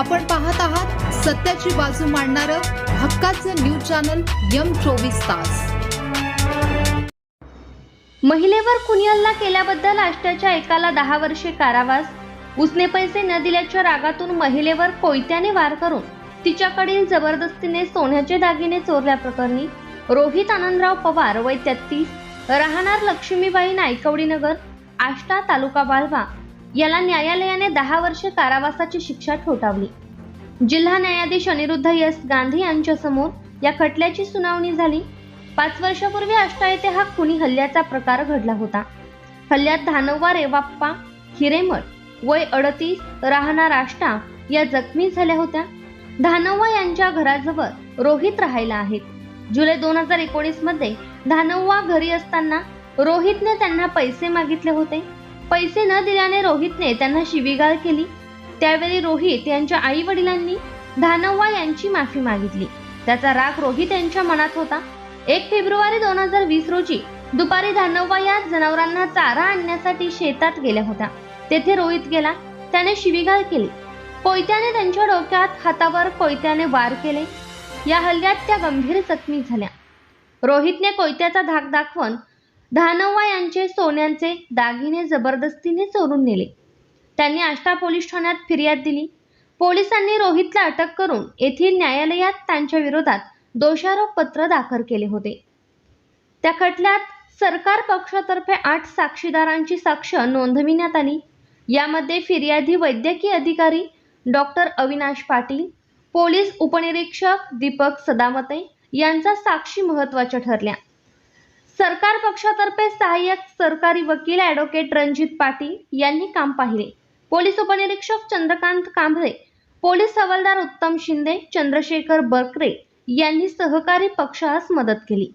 आपण पाहत आहात सत्याची बाजू मांडणारं हक्काचं न्यूज चॅनल यम चोवीस तास. महिलेवर खुनी हल्ला केल्याबद्दल आष्ट्याच्या एकाला दहा वर्षे कारावास. उसने पैसे न दिल्याच्या रागातून महिलेवर कोयत्याने वार करून तिच्याकडील जबरदस्तीने सोन्याचे दागिने चोरल्याप्रकरणी रोहित आनंदराव पवार वय तेहतीस राहणार लक्ष्मीबाई नायकवडी नगर आष्टा तालुका बालवा याला न्यायालयाने दहा वर्षे कारावासाची शिक्षा ठोठावली. जिल्हा न्यायाधीश अनिरुद्ध यस गांधी यांच्यासमोर या खटल्याची सुनावणी झाली. पाच वर्षापूर्वी आष्टा येथे हा खुनी हल्ल्याचा प्रकार घडला होता. हल्ल्यात धानोवा रेवाप्पा हिरेमठ वय अडतीस राहणार आष्टा या जखमी झाल्या होत्या. धानोवा यांच्या घराजवळ रोहित राहायला आहेत. जुलै दोन हजार एकोणीसमध्ये धानोवा घरी असताना रोहितने त्यांना पैसे मागितले होते. पैसे न दिल्याने रोहितने त्यांना शिवीगाळ केली. त्यावेळी रोहित यांच्या आई वडिलांनी धानव्वा यांची माफी मागितली. त्याचा राग रोहित यांच्या मनात होता. एक फेब्रुवारी दोन हजार वीस रोजी दुपारी धानव्वा या जनावरांना चारा आणण्यासाठी शेतात गेल्या होत्या. तेथे रोहित गेला. त्याने शिवीगाळ केली. कोयत्याने त्यांच्या डोक्यात हातावर कोयत्याने वार केले. या हल्ल्यात त्या गंभीर जखमी झाल्या. रोहितने कोयत्याचा धाक दाखवून धानोवा यांचे सोन्यांचे दागिने जबरदस्तीने चोरून नेले. त्यांनी आष्टा पोलीस ठाण्यात फिर्याद दिली. पोलिसांनी रोहितला अटक करून येथील न्यायालयात त्यांच्या विरोधात दोषारोप पत्र दाखल केले होते. त्या खटल्यात सरकार पक्षातर्फे आठ साक्षीदारांची साक्ष नोंदविण्यात आली. यामध्ये फिर्यादी वैद्यकीय अधिकारी डॉक्टर अविनाश पाटील पोलीस उपनिरीक्षक दीपक सदामते यांचा साक्षी महत्त्वाच्या ठरल्या. सरकार पक्षातर्फे सहाय्यक सरकारी वकील ॲडव्होकेट रणजित पाटील यांनी काम पाहिले. पोलीस उपनिरीक्षक चंद्रकांत कांबळे पोलीस हवालदार उत्तम शिंदे चंद्रशेखर बरकरे यांनी सहकारी पक्षास मदत केली.